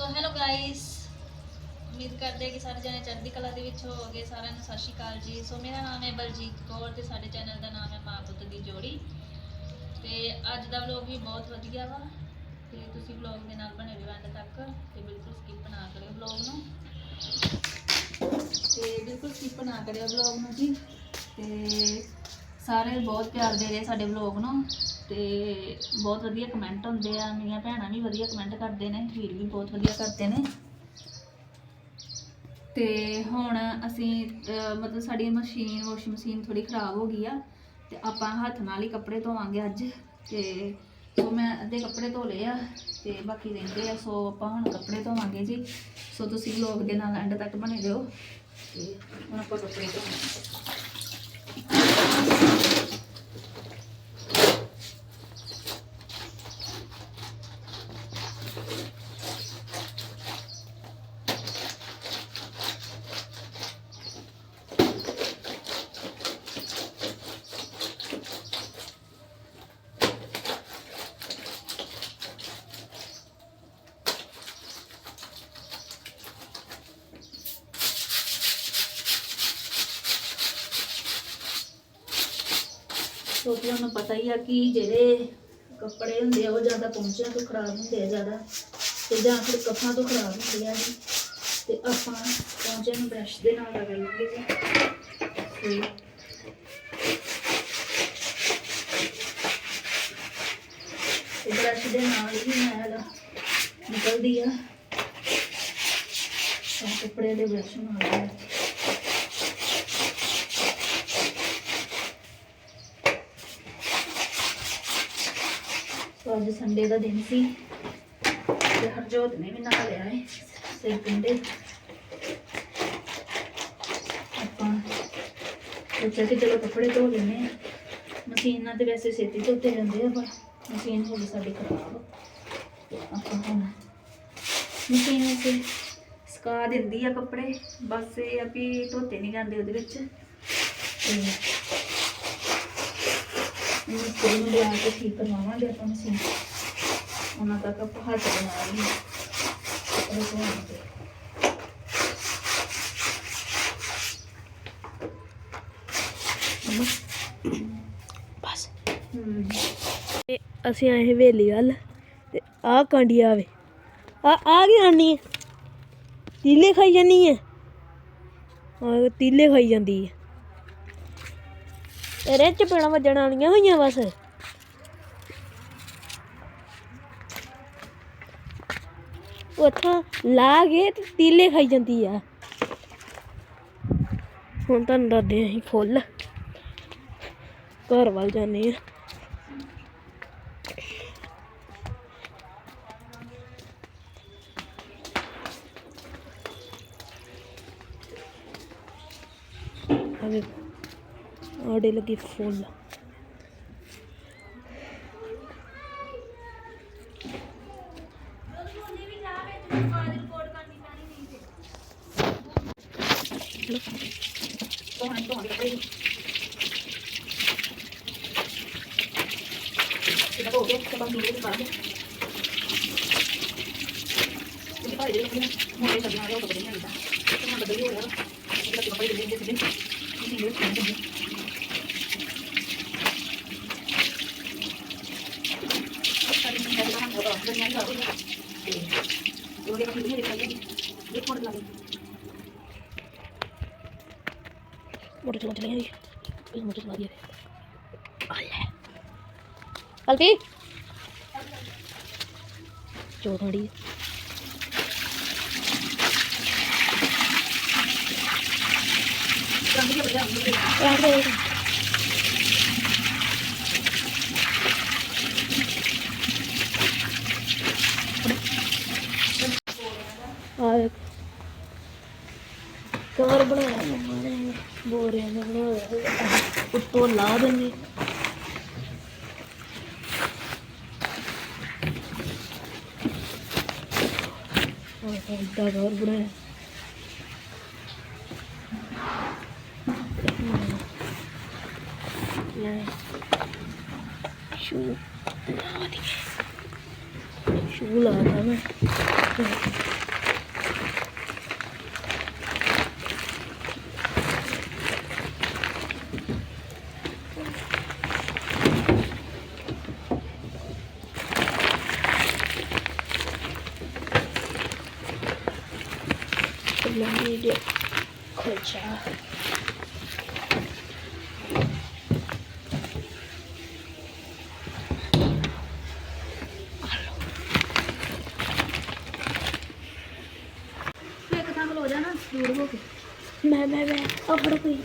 So hello guys ਉਮੀਦ ਕਰਦੇ ਹਾਂ ਕਿ ਸਾਰੇ ਜਣੇ ਚੜ੍ਹਦੀ ਕਲਾ ਦੇ ਵਿੱਚ ਹੋਵੋਗੇ, ਸਾਰਿਆਂ ਨੂੰ ਸਤਿ ਸ਼੍ਰੀ ਅਕਾਲ ਜੀ। ਸੋ ਮੇਰਾ ਨਾਮ ਹੈ ਬਲਜੀਤ ਕੌਰ ਤੇ ਸਾਡੇ ਚੈਨਲ ਦਾ ਨਾਮ ਹੈ ਮਾਂ ਪੁੱਤ ਦੀ ਜੋੜੀ। ਤੇ ਅੱਜ ਦਾ ਵਲੌਗ ਵੀ ਬਹੁਤ ਵਧੀਆ ਵਾ। ਤੇ ਤੁਸੀਂ ਵਲੌਗ ਦੇ ਨਾਲ ਬਣੇ ਰਹੋ ਐਂਡ ਤੱਕ ਤੇ ਬਿਲਕੁਲ ਸਕਿਪ ਨਾ ਕਰਿਓ ਵਲੌਗ ਨੂੰ। ਤੇ ਬਿਲਕੁਲ ਸਕਿਪ ਨਾ ਕਰਿਓ ਵਲੌਗ ਨੂੰ ਜੀ। ਤੇ ਸਾਰੇ ਬਹੁਤ ਪਿਆਰ ਦੇ ਰਹੇ ਸਾਡੇ ਵਲੌਗ ਨੂੰ। ਤੇ ਬਹੁਤ ਵਧੀਆ ਕਮੈਂਟ ਹੁੰਦੇ ਆ, ਮੇਰੀਆਂ ਭੈਣਾਂ ਵੀ ਵਧੀਆ ਕਮੈਂਟ ਕਰਦੇ ਨੇ ਵੀਰ ਵੀ ਬਹੁਤ ਵਧੀਆ ਕਰਦੇ ਨੇ। ਤੇ ਹੁਣ ਅਸੀਂ ਮਤਲਬ ਸਾਡੀ ਮਸ਼ੀਨ ਵਾਸ਼ਿੰਗ ਮਸ਼ੀਨ ਥੋੜੀ ਖਰਾਬ ਹੋ ਗਈ ਆ, ਤੇ ਆਪਾਂ ਹੱਥ ਨਾਲ ਹੀ ਕੱਪੜੇ ਧੋਵਾਂਗੇ ਅੱਜ। ਤੇ ਸੋ ਮੈਂ ਅੱਧੇ ਕੱਪੜੇ ਧੋ ਲਏ ਆ, ਤੇ ਬਾਕੀ ਰਹਿੰਦੇ ਆ, ਸੋ ਆਪਾਂ ਹੁਣ ਕੱਪੜੇ ਧੋਵਾਂਗੇ ਜੀ। ਸੋ ਤੁਸੀਂ ਵਲੌਗ ਦੇ ਨਾਲ ਐਂਡ ਤੱਕ ਬਣੇ ਰਹੋ, ਤੇ ਹੁਣ ਆਪਾਂ ਕੱਪੜੇ ਧੋਵਾਂਗੇ। ਸੋ ਤੁਹਾਨੂੰ ਪਤਾ ਹੀ ਆ ਕਿ ਜਿਹੜੇ ਕੱਪੜੇ ਹੁੰਦੇ ਆ, ਉਹ ਜ਼ਿਆਦਾ ਪਹੁੰਚਿਆਂ ਤੋਂ ਖਰਾਬ ਹੁੰਦੇ ਆ ਜ਼ਿਆਦਾ। ਤੇ ਜਾਂ ਫਿਰ ਕੱਪਾਂ ਤੋਂ ਖਰਾਬ ਹੁੰਦੇ ਆ ਜੀ। ਤੇ ਆਪਾਂ ਪਹੁੰਚਿਆਂ ਨੂੰ ਬ੍ਰਸ਼ ਦੇ ਨਾਲ ਰਗੜ ਲਾਂਗੇ ਜੀ। ਤੇ ਬ੍ਰਸ਼ ਦੇ ਨਾਲ ਹੀ ਮੈਲ ਨਿਕਲਦੀ ਆ। ਕੱਪੜੇ ਦੇ ਬ੍ਰਸ਼ ਨਾਲ। ਅੱਜ ਸੰਡੇ ਦਾ ਦਿਨ ਸੀ। ਤੇ ਹਰਜੋਤ ਨੇ ਵੀ ਨਹਾ ਲਿਆ ਹੈ ਸਿਰ ਪਿੰਡੇ। ਆਪਾਂ ਸੋਚਿਆ ਕਿ ਚਲੋ ਕੱਪੜੇ ਧੋ ਲੈਨੇ ਆ ਮਸ਼ੀਨ ਨਾਲ ਤੇ ਵੈਸੇ ਛੇਤੀ ਧੋਤੇ ਜਾਂਦੇ ਆ, ਪਰ ਮਸ਼ੀਨ ਹੋ ਗਈ ਸਾਡੀ ਖਰਾਬ। ਆਪਾਂ ਹੁਣ ਮਸ਼ੀਨ ਵਿੱਚ ਸਕਾ ਦਿੰਦੀ ਆ ਕੱਪੜੇ। ਬਸ ਇਹ ਆ ਵੀ ਧੋਤੇ ਨਹੀਂ ਜਾਂਦੇ ਉਹਦੇ ਵਿੱਚ। ਤੇ ਮਿਸਤਰੀ ਨੂੰ ਲਿਆ ਕੇ ਠੀਕ ਕਰਵਾਵਾਂਗੇ ਆਪਾਂ ਮਸ਼ੀਨ ਉਹਨਾਂ ਤੱਕ ਆਪਾਂ ਹੱਥ ਬਣਾ ਲਈ ਕੱਪੜੇ ਧੋਣਗੇ ਬਸ। ਤੇ ਅਸੀਂ ਆਏ ਹਵੇਲੀ ਵੱਲ ਤੇ ਆਹ ਕਾਂਡੀ ਆਵੇ। ਆ ਆ ਕੀ ਆਣੀ ਹੈ ਤੀਲੇ ਖਾਈ ਜਾਨੀ ਹੈ ਆ ਤੀਲੇ ਖਾਈ ਜਾਂਦੀ ਹੈ ਇਹਦੇ ਚ ਪੇਣਾ ਵੱਜਣ ਵਾਲੀਆਂ ਹੋਈਆਂ ਬਸ। ਉੱਥੋਂ ਲਾ ਕੇ ਤੇ ਤੀਲੇ ਖਾਈ ਜਾਂਦੀ ਆ। ਹੁਣ ਤੁਹਾਨੂੰ ਦੱਸਦੇ ਹਾਂ ਅਸੀਂ ਫੁੱਲ। ਘਰ ਵੱਲ ਜਾਂਦੇ ਆ। ਅਵੇ ਆੜੇ ਲੱਗੇ ਫੁੱਲ। ਧੋਣੇ ਧੋਣੇ ਕੱਪੜੇ ਕਿਹਦਾ ਹੋ ਗਿਆ ਤੇ ਬਸ ਮੇਰੇ ਦੇ ਪਾ ਦੇ ਇਹ ਭਾਈ ਦੇ ਕੱਪੜੇ ਮੋੜੇ ਸੱਜਣਾ ਰਿਹਾ ਉਹ ਕੱਪੜੇ ਨਹੀਂ ਆਉਂਦਾ ਤੇ ਮੈਂ ਬਦਲੀ ਹੋ ਰਿਹਾ ਇਹ ਕੱਪੜੇ ਦੇ ਦੇ ਦੇ ਨਹੀਂ ਮੇਰੇ ਕੋਲ ਨਹੀਂ ਸਾਡੀ ਸੰਗਤ ਦਾ ਨਾਮ ਹੋਗਾ ਦੁਨੀਆ ਦਾ ਹੋਗਾ ਤੇ ਉਹਦੇ ਕੱਪੜੇ ਨਹੀਂ ਦਿਖਾਈ ਇਹ ਕੋਡ ਲਾ ਦੇ ਮੋਟਰ ਚਲਾ ਚਲੀ ਗਈ ਇਹ ਮੋਟਰ ਚਲਾ ਦਿਆ ਆ ਲੈ ਹਲਕੀ ਚੋ ਥੋੜੀ ਰੰਗ ਜਿਹਾ ਬਦਲਿਆ ਹੁੰਦਾ ਹੈ ਰੱਖ ਦੇ ਆ ਦੇਖ ਕਾਰ ਬਣਾਇਆ ਮੰਮਾ ਨੇ ਬੋਰਿਆਂ ਦਾ ਬਣਾਇਆ ਹੋਇਆ। ਉੱਤੋਂ ਲਾ ਦਿੰਦੇ। ਉਹ ਇੱਦਾਂ ਘਰ ਬਣਾਇਆ ਲੈ। ਸ਼ੂ। ਲਾ ਦੀ। ਸ਼ੂ ਲਾ ਜਾ ਨਾ ਦੂਰ ਹੋ ਮੈਂ ਮੈਂ ਮੈਂ ਆ ਫੜੋ ਕੋਈ।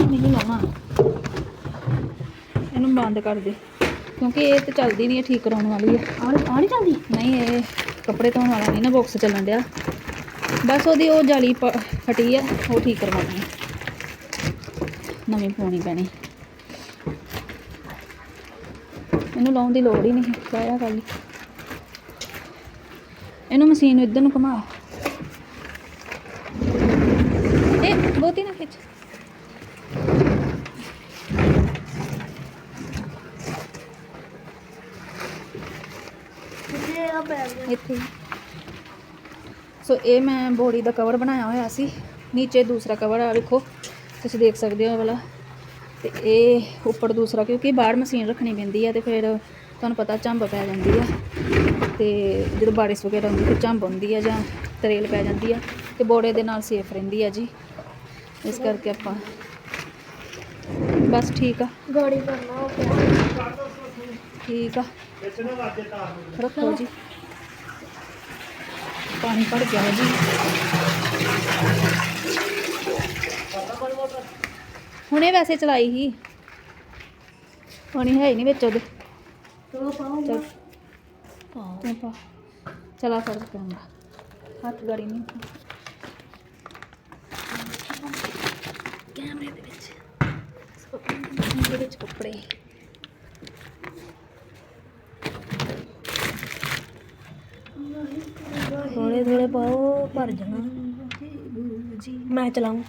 ਨਹੀਂ ਲਾਉਣਾ ਇਹਨੂੰ ਬੰਦ ਕਰ ਦੇ। ਕਿਉਂਕਿ ਇਹ ਤੇ ਚੱਲਦੀ ਨਹੀਂ ਹੈ ਠੀਕ ਕਰਾਉਣ ਵਾਲੀ ਹੈ ਆ ਨਹੀਂ ਜਾਂਦੀ ਨਹੀਂ ਇਹ ਕੱਪੜੇ ਧੋਣ ਵਾਲਾ ਨਹੀਂ ਨਾ ਬਾਕਸ ਚੱਲਣ ਡਿਆ। ਬਸ ਉਹਦੀ ਉਹ ਜਾਲੀ ਫਟੀ ਆ ਉਹ ਠੀਕ ਕਰਵਾਉਣੀ ਨਵੀਂ ਪਾਉਣੀ ਪੈਣੀ। ਇਹਨੂੰ ਲਾਉਣ ਦੀ ਲੋੜ ਹੀ ਨਹੀਂ ਲਾਇਆ ਕੱਲ ਇਹਨੂੰ ਮਸ਼ੀਨ ਨੂੰ ਇੱਧਰ ਨੂੰ ਘੁਮਾ। ਇਹ ਬਹੁਤੀ ਨਾ ਖਿੱਚ। ਇੱਥੇ। ਸੋ ਇਹ ਮੈਂ ਬੋਡੀ ਦਾ ਕਵਰ ਬਣਾਇਆ ਹੋਇਆ ਸੀ। ਨੀਚੇ ਦੂਸਰਾ ਕਵਰ ਆ ਵੇਖੋ। ਤੁਸੀਂ ਦੇਖ ਸਕਦੇ ਹੋ ਇਹ ਵਾਲਾ। ਤੇ ਇਹ ਉੱਪਰ ਦੂਸਰਾ ਕਿਉਂਕਿ ਬਾਹਰ ਮਸ਼ੀਨ ਰੱਖਣੀ ਪੈਂਦੀ ਆ ਤੇ ਫਿਰ ਤੁਹਾਨੂੰ ਪਤਾ ਝੰਬ ਪੈ ਜਾਂਦੀ ਆ। ਤੇ ਜਦੋਂ ਬਾਰਿਸ਼ ਵਗੈਰਾ ਹੁੰਦੀ ਤੇ ਝੰਬ ਹੁੰਦੀ ਆ ਜਾਂ ਤਰੇਲ ਪੈ ਜਾਂਦੀ ਆ। ਤੇ ਬੋੜੇ ਦੇ ਨਾਲ ਸੇਫ ਰਹਿੰਦੀ ਆ ਜੀ। ਇਸ ਕਰਕੇ ਆਪਾਂ ਬਸ ਠੀਕ ਆ। ਗਾੜੀ ਕਰਨਾ ਉਹ ਪਿਆ ਠੀਕ ਆ। ਰੱਖੋ ਜੀ। ਪਾਣੀ ਭਰ ਗਿਆ ਜੀ ਹੁਣੇ ਵੈਸੇ ਚਲਾਈ ਸੀ। ਪਾਣੀ ਹੈ ਹੀ ਨਹੀਂ ਵਿੱਚ ਉਹਦੇ। ਚਲੋ ਪਾਓ ਪਾ। ਚਲਾ ਫੜ ਕੈਮਰਾ ਹੱਥ ਗਾੜੀ ਨਹੀਂ। ਕੈਮਰੇ ਦੇ ਵਿੱਚ। ਇਹਦੇ ਵਿੱਚ ਕੱਪੜੇ। ਥੋੜੇ ਪਾਓ ਭਰ ਜਾਣਾ। ਮੈਂ ਚਲਾਉਂ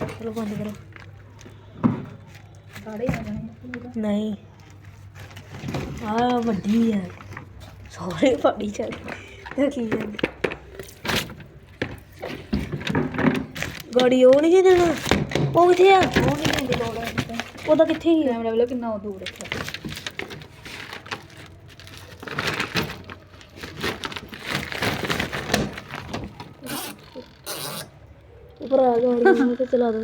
ਚਲੋ ਬੰਦ ਕਰੋ। ਸਾਰੇ ਆ ਜਾਣੇ ਨਹੀਂ। ਆ ਵੱਡੀ ਹੈ ਸੋਰੇ ਫੜੀ ਚੱਲ ਕੀ ਜਾਂਦੀ ਗਾੜੀ ਉਹ ਨਹੀਂ ਦੇਣਾ। ਉਹ ਕਿੱਥੇ ਆ? ਉਹ ਨਹੀਂ ਲੋੜ ਉਹਦਾ ਕਿੱਥੇ ਹੀ ਕੈਮਰਾ ਵਾਲਾ ਕਿੰਨਾ ਦੂਰ ਰੱਖਿਆ ਉੱਪਰ ਆ ਗਾੜੀ ਨੂੰ ਤੇ ਚਲਾ ਦੋ।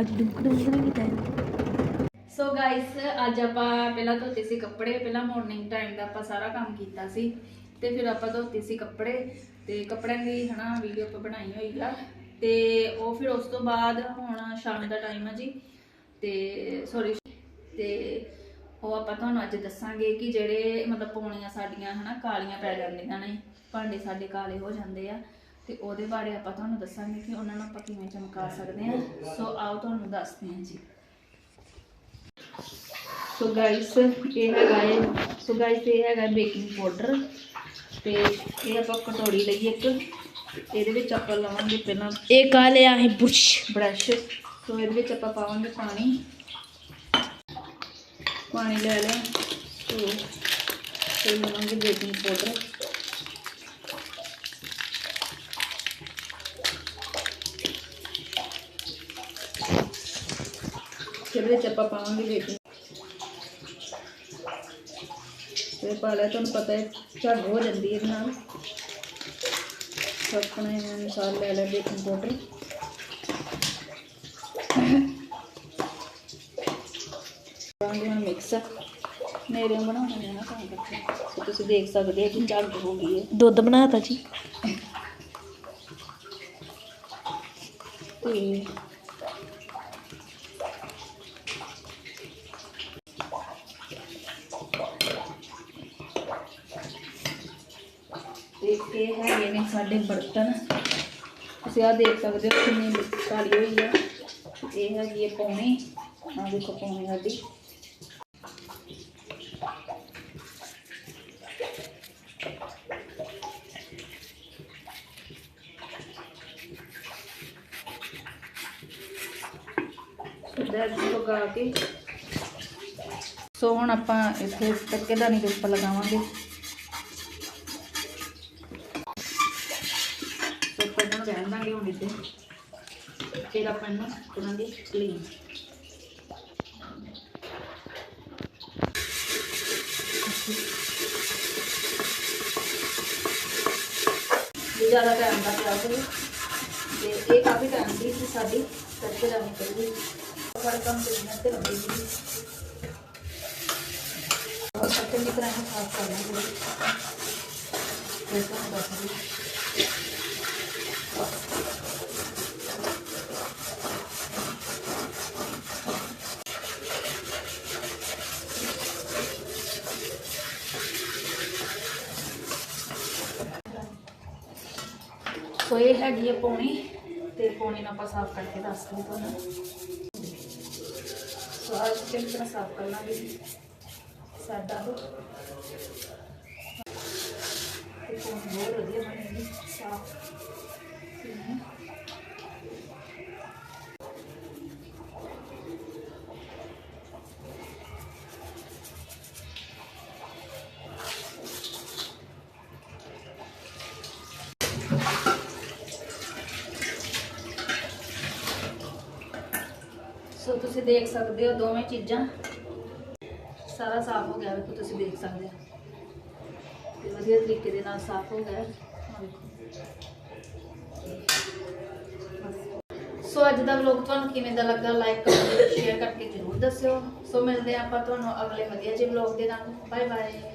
ਅੱਜ ਡੁੱਕ ਡੁੱਕ ਨਹੀਂ ਕੀਤਾ ਸੋ ਗਾਇਸ ਅੱਜ ਆਪਾਂ ਪਹਿਲਾਂ ਧੋਤੇ ਸੀ ਕੱਪੜੇ ਪਹਿਲਾਂ ਮਾਰਨਿੰਗ ਟਾਈਮ ਦਾ ਆਪਾਂ ਸਾਰਾ ਕੰਮ ਕੀਤਾ ਸੀ। ਤੇ ਫਿਰ ਆਪਾਂ ਧੋਤੇ ਸੀ ਕੱਪੜੇ ਤੇ ਕੱਪੜਿਆਂ ਦੀ ਹਨਾ ਵੀਡੀਓ ਆਪਾਂ ਬਣਾਈ ਹੋਈ ਆ। ਤੇ ਉਹ ਫਿਰ ਉਸ ਤੋਂ ਬਾਅਦ ਹੁਣ ਸ਼ਾਮ ਦਾ ਟਾਈਮ ਆ ਜੀ। ਤੇ ਸੌਰੀ ਤੇ ਉਹ ਆਪਾਂ ਤੁਹਾਨੂੰ ਅੱਜ ਦੱਸਾਂਗੇ ਕਿ ਜਿਹੜੇ ਮਤਲਬ ਪੌਣੀਆਂ ਸਾਡੀਆਂ ਹਨਾ ਕਾਲੀਆਂ ਪੈ ਜਾਂਦੀਆਂ ਨੇ ਭਾਂਡੇ ਸਾਡੇ ਕਾਲੇ ਹੋ ਜਾਂਦੇ ਆ ਤੇ ਉਹਦੇ ਬਾਰੇ ਆਪਾਂ ਤੁਹਾਨੂੰ ਦੱਸਾਂਗੇ ਕਿ ਉਹਨਾਂ ਨੂੰ ਆਪਾਂ ਕਿਵੇਂ ਚਮਕਾ ਸਕਦੇ ਆ ਸੋ ਆਓ ਤੁਹਾਨੂੰ ਦੱਸਦੇ ਹਾਂ ਜੀ। ਸੋ ਗਾਇਸ ਇਹ ਹੈਗਾ ਹੈ ਸੋ ਗਾਇਸ ਇਹ ਹੈਗਾ ਬੇਕਿੰਗ ਪਾਊਡਰ ਤੇ ਇਹ ਆਪਾਂ ਕਟੋਰੀ ਲਈ ਇੱਕ। ਇਹਦੇ ਵਿੱਚ ਆਪਾਂ ਲਵਾਂਗੇ ਪਹਿਲਾਂ ਇਹ ਕਾ ਲਿਆ ਹੈ ਬੁਰਸ਼। ਬ੍ਰਸ਼ ਸੋ ਇਹਦੇ ਵਿੱਚ ਆਪਾਂ ਪਾਵਾਂਗੇ ਪਾਣੀ। ਪਾਣੀ ਲੈ ਲਿਆ ਸੋ ਫਿਰ ਲਵਾਂਗੇ ਬੇਕਿੰਗ ਪਾਊਡਰ ਇਹਦੇ ਵਿੱਚ ਆਪਾਂ ਪਾਵਾਂਗੇ ਬੇਕਿੰਗ। ਤੇ ਪਾ ਲਿਆ, ਤੁਹਾਨੂੰ ਪਤਾ ਹੈ, ਝੱਗ ਹੋ ਜਾਂਦੀ ਹੈ ਇਹਦੇ ਨਾਲ। ਆਪਣੇ ਅਨੁਸਾਰ ਲੈ ਲਿਆ ਬੇਕਿੰਗ ਪਾਊਡਰ ਹੁਣ ਮਿਕਸ ਮੇਰੇ ਬਣਾਉਣੇ ਨੇ ਨਾ ਤਾਂ ਕਰਕੇ। ਸੋ ਤੁਸੀਂ ਦੇਖ ਸਕਦੇ ਹੋ ਕਿ ਝੱਗ ਹੋ ਗਈ ਹੈ। ਦੁੱਧ ਬਣਾਤਾ ਜੀ। ਤੇ ਤੇ ਇਹ ਹੈਗੇ ਨੇ ਸਾਡੇ ਬਰਤਨ। ਤੁਸੀਂ ਆ ਦੇਖ ਸਕਦੇ ਹੋ ਕਿੰਨੀ ਕਾਲੀ ਹੋਈ ਆ। ਇਹ ਹੈਗੀ ਹੈ ਪੌਣੀ। ਆ ਦੇਖੋ ਸਿੱਧਾ ਕੇ। ਸੋ ਹੁਣ ਆਪਾਂ ਇੱਥੇ ਧੱਕੇਦਾਨੀ ਦੇ ਉੱਪਰ ਲਗਾਵਾਂਗੇ। ਹੁਣ ਫਿਰ ਆਪਾਂ ਇਹਨੂੰ ਕਲੀਨ ਜ਼ਿਆਦਾ ਟਾਈਮ ਦਾ ਪਿਆ ਤੇ ਇਹ ਕਾਫੀ ਟਾਈਮ ਦੀ ਸੀ ਸਾਡੀ ਧੱਕੇਦਾਨੀ ਗਈ ਚਾਹੀਦੀ ਬੜਾ ਕੰਮ ਤੇ ਮਿਹਨਤ ਤੇ ਲੱਗੀ ਸੀ और सब चंगी तरह से साफ करना चाहिए जैसे हम बता रहे ਸੋ ਇਹ ਹੈਗੀ ਹੈ ਪੌਣੀ ਤੇ ਪੌਣੀ ਨੂੰ ਆਪਾਂ ਸਾਫ਼ ਕਰਕੇ ਦੱਸ ਦਿੰਦੇ ਤੁਹਾਨੂੰ ਸੋ ਅੱਜ ਚੰਗੀ ਤਰ੍ਹਾਂ ਸਾਫ਼ ਕਰ ਲਾਂਗੇ ਸਾਡਾ ਹੋ ਬਹੁਤ ਵਧੀਆ ਬਣੇਗੀ ਸਾਫ਼। ਸੋ ਤੁਸੀਂ ਦੇਖ ਸਕਦੇ ਹੋ ਦੋਵੇਂ ਚੀਜ਼ਾਂ। ਸਾਰਾ ਸਾਫ਼ ਹੋ ਗਿਆ, ਵੇਖੋ ਤੁਸੀਂ ਦੇਖ ਸਕਦੇ ਹੋ। ਤੇ ਵਧੀਆ ਤਰੀਕੇ ਦੇ ਨਾਲ ਸਾਫ਼ ਹੋ ਗਿਆ। ਆਹ ਵੇਖੋ। ਬਸ। ਸੋ ਅੱਜ ਦਾ ਵਲੌਗ ਤੁਹਾਨੂੰ ਕਿਵੇਂ ਦਾ ਲੱਗਾ ਲਾਈਕ ਕਮੈਂਟ ਸ਼ੇਅਰ ਕਰਕੇ ਜ਼ਰੂਰ ਦੱਸਿਓ। ਸੋ ਮਿਲਦੇ ਹਾਂ ਆਪਾਂ ਤੁਹਾਨੂੰ ਅਗਲੇ ਵਧੀਆ ਜਿਹੇ ਵਲੌਗ ਦੇ ਨਾਲ। Bye bye